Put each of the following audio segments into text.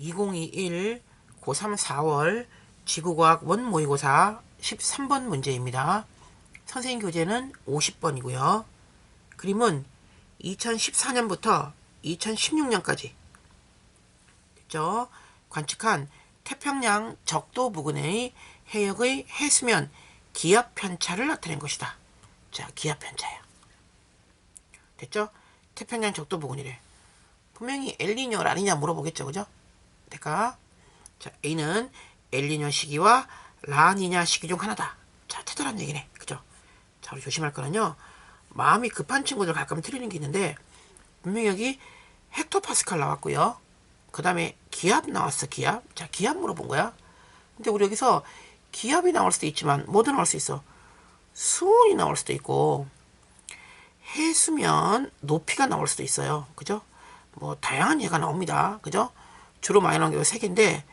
2021 고3 4월 지구과학 원모의고사 13번 문제입니다. 선생님 교재는 50번이고요. 그림은 2014년부터 2016년까지 됐죠? 관측한 태평양 적도 부근의 해역의 해수면 기압 편차를 나타낸 것이다. 자, 기압 편차야. 됐죠? 태평양 적도 부근이래. 분명히 엘니뇨 라니냐 물어보겠죠, 그죠? 그러니까 자 A는 엘니뇨 시기와 라니냐 시기 중 하나다. 자, 찾아라는 얘기네, 그죠? 자, 우리 조심할 거는요. 마음이 급한 친구들 가끔 틀리는 게 있는데 분명히 여기 헥토파스칼 나왔고요. 그 다음에 기압 나왔어, 기압. 자, 기압 물어본 거야. 근데 우리 여기서 기압이 나올 수도 있지만 뭐도 나올 수 있어. 수온이 나올 수도 있고 해수면 높이가 나올 수도 있어요. 그죠? 뭐 다양한 예가 나옵니다. 그죠? 주로 많이 나오는 게세 개인데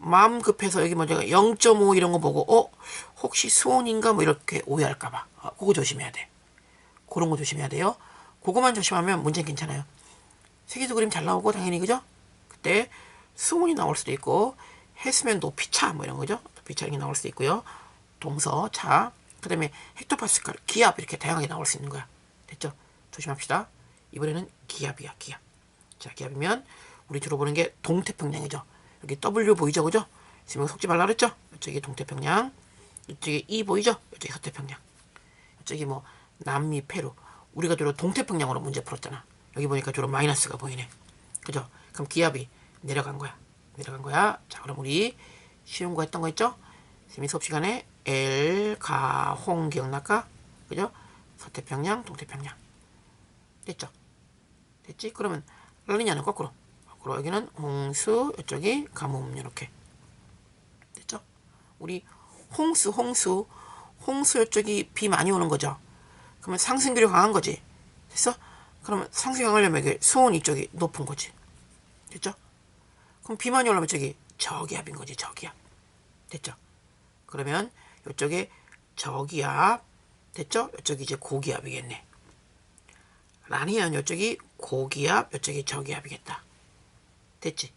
마음 급해서 여기 먼저 0.5 이런 거 보고 어 혹시 수온인가 뭐 이렇게 오해할까 봐. 아, 그거 조심해야 돼. 그런 거 조심해야 돼요. 그거만 조심하면 문제는 괜찮아요. 세계도 그림 잘 나오고 당연히 그죠? 그때 수온이 나올 수도 있고 해수면 높이차 뭐 이런 거죠. 높이차 이렇게 나올 수도 있고요. 동서 차 그다음에 헥토파스칼 기압 이렇게 다양하게 나올 수 있는 거야. 됐죠? 조심합시다. 이번에는 기압이야 기압. 자 기압이면 우리 주로 보는 게 동태평양이죠. 여기 W 보이죠, 그죠? 지금 속지 말라 그랬죠? 이쪽이 동태평양, 이쪽이 E 보이죠? 이쪽이 서태평양. 이쪽이 뭐 남미, 페루. 우리가 주로 동태평양으로 문제 풀었잖아. 여기 보니까 주로 마이너스가 보이네. 그죠? 그럼 기압이 내려간 거야. 내려간 거야. 자, 그럼 우리 쉬운 거 했던 거 있죠? 선생님이 수업 시간에 L, 가, 홍 기억날까? 그죠? 서태평양, 동태평양. 됐죠? 됐지? 그러면 라니냐는 거꾸로. 거꾸로 여기는 홍수, 이쪽이 가뭄 이렇게. 됐죠? 우리 홍수, 홍수, 홍수 이쪽이 비 많이 오는 거죠. 그러면 상승기류 강한 거지. 됐어? 그러면 상승 강하려면 이게 수온 이쪽이 높은 거지. 됐죠? 그럼 비 많이 오려면 저기 저기압인 거지, 저기압. 됐죠? 그러면 이쪽에 저기압, 됐죠? 이쪽이 이제 고기압이겠네. 라니안 이쪽이 고기압, 이쪽이 저기압이겠다. 됐지?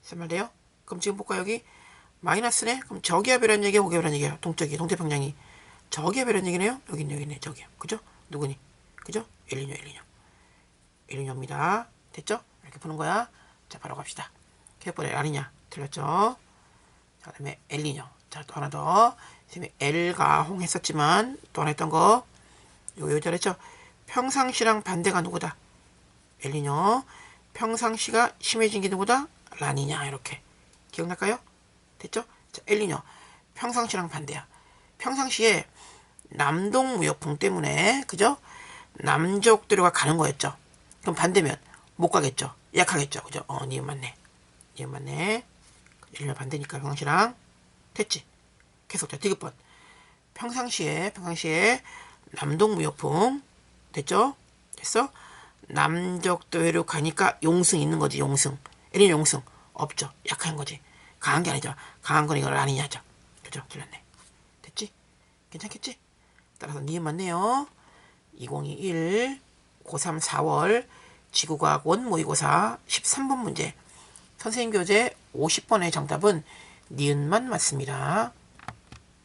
무슨 돼요? 그럼 지금 볼까 여기 마이너스네? 그럼 저기압 이라는 얘기야, 고기압이라는 얘기야. 동쪽이, 동태평양이. 저기압 이라는 얘기네요? 여기 있네, 여기 있네, 저기압. 그죠? 누구니? 그죠? 엘리뇨, 엘리뇨. 엘리뇨입니다. 됐죠? 이렇게 푸는 거야. 자, 바로 갑시다. 개뿔에 라니냐? 틀렸죠? 자, 그 다음에 엘리뇨. 자, 또 하나 더. 선생님이 엘과 홍 했었지만, 또 하나 했던 거. 요, 요 잘했죠? 평상시랑 반대가 누구다? 엘리뇨. 평상시가 심해진 게 누구다? 라니냐. 이렇게. 기억날까요? 됐죠? 자, 엘리뇨. 평상시랑 반대야. 평상시에 남동 무역풍 때문에, 그죠? 남쪽 대로가 가는 거였죠. 그럼 반대면 못 가겠죠. 약하겠죠. 그죠? 어, 니은 맞네. 니은 맞네. 엘리뇨 반대니까 평상시랑. 됐지? 계속 자, 디귿번. 평상시에, 평상시에 남동 무역풍. 됐죠? 됐어? 남적도로 가니까 용승 있는 거지, 용승. 에린 용승. 없죠. 약한 거지. 강한 게 아니죠. 강한 건 이걸 아니냐죠. 그죠? 틀렸네. 됐지? 괜찮겠지? 따라서 니은 맞네요. 2021 고3 4월 지구과학 원 모의고사 13번 문제. 선생님 교재 50번의 정답은 니은만 맞습니다.